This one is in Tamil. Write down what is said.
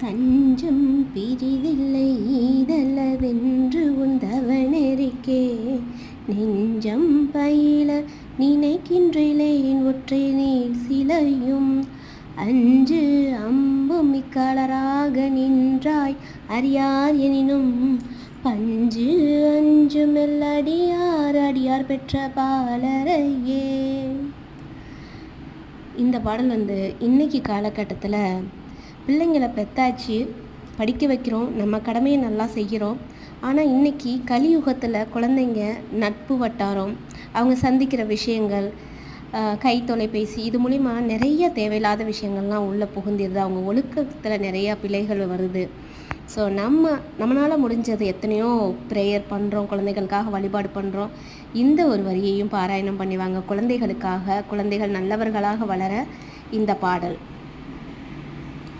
தஞ்சம் பிரிதில்லை ஈதல்லதென்று உந்தவனெறிக்கே நெஞ்சம் பயில நினைக்கின்றேன் ஒற்றை நீர் சிலையும் அஞ்சு அம்பும் இக்களராக நின்றாய். அறியார் எனினும் பஞ்சு அஞ்சு மெல்லடியார் அடியார் பெற்ற பாலரையே. இந்த பாடல் வந்து இன்னைக்கு காலகட்டத்தில் பிள்ளைங்களை பெத்தாச்சு படிக்க வைக்கிறோம் நம்ம கடமையை நல்லா செய்கிறோம். ஆனால் இன்னைக்கு கலியுகத்தில் குழந்தைங்க நட்பு வட்டாரம் அவங்க சந்திக்கிற விஷயங்கள் கை தொலைபேசி இது மூலிமா நிறைய தேவையில்லாத விஷயங்கள்லாம் உள்ளே புகுந்திருது. அவங்க ஒழுக்கத்தில் நிறையா பிழைகள் வருது. ஸோ நம்ம நம்மளால் முடிஞ்சது எத்தனையோ ப்ரேயர் பண்ணுறோம் குழந்தைகளுக்காக வழிபாடு பண்ணுறோம் இந்த ஒரு வரியையும் பாராயணம் பண்ணிவாங்க குழந்தைகளுக்காக குழந்தைகள் நல்லவர்களாக வளர இந்த பாடல்.